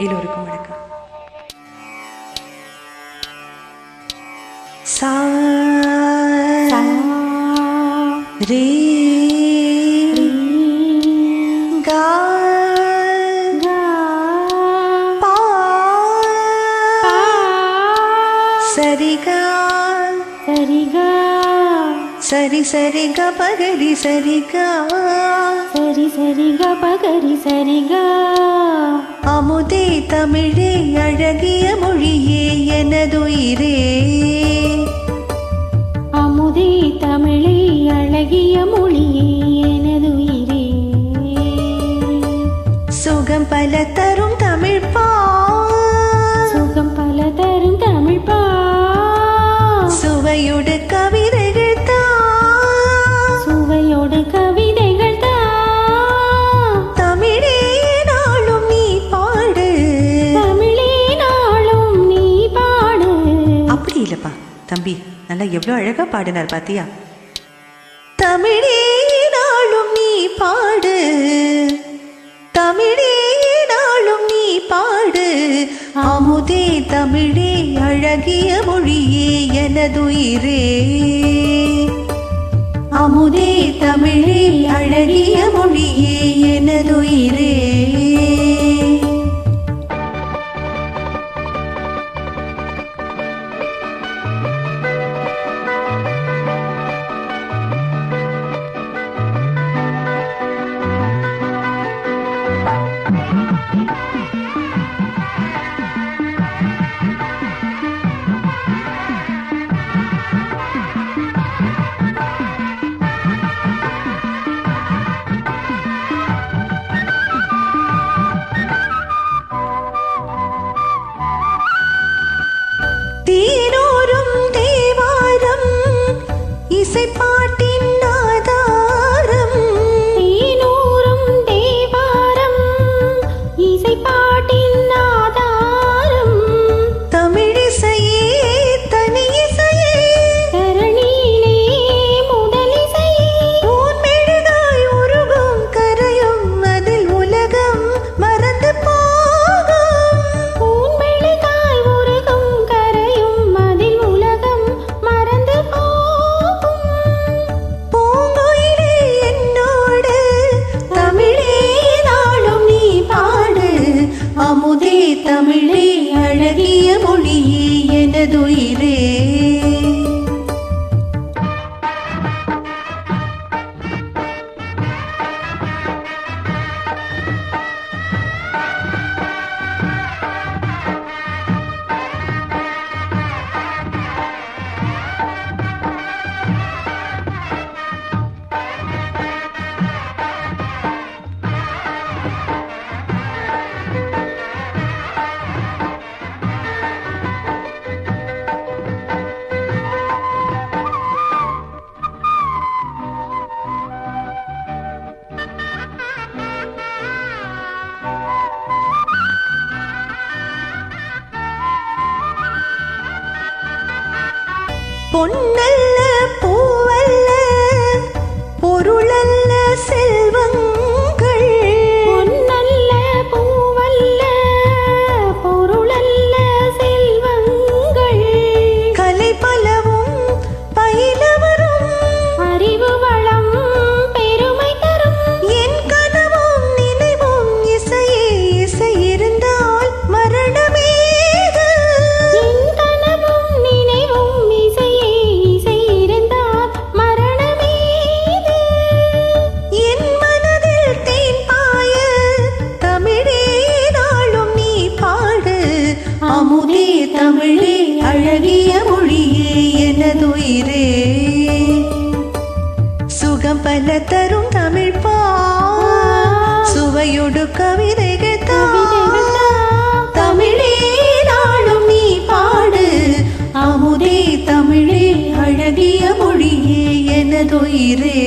எல்லோருக்கும் வணக்கம். சா ரே சரிகா சரிகா சரி சரி க பகரி சரிகா. சரி சரிகா பகரி சரிகா அமுதே தமிழே அழகிய மொழியே எனதுயிரே. அமுதே தமிழே அழகிய மொழியே எனதுயிரே. சுகம் பல தரும் தமிழ் தம்பி. நல்லா எவ்வளோ அழகா பாடினார் பாத்தியா? தமிழே நாளும் நீ பாடு. தமிழே நாளும் நீ பாடு. அமுதே தமிழே அழகிய மொழியே எனதுயிரே. அமுதே தமிழே அழகிய மொழியே எனதுயிரே. ತೀರ தமிழே அழகிய மொழியே எனதுயிரே. பொன்னல் தமிழே அழகிய மொழியே எனதுயிரே. சுகம் பல தரும் தமிழ் பா. சுவையொடு கவிதைகள் தமிழே நாளும் நீ பாடு. அமுதே தமிழே அழகிய மொழியே எனதுயிரே.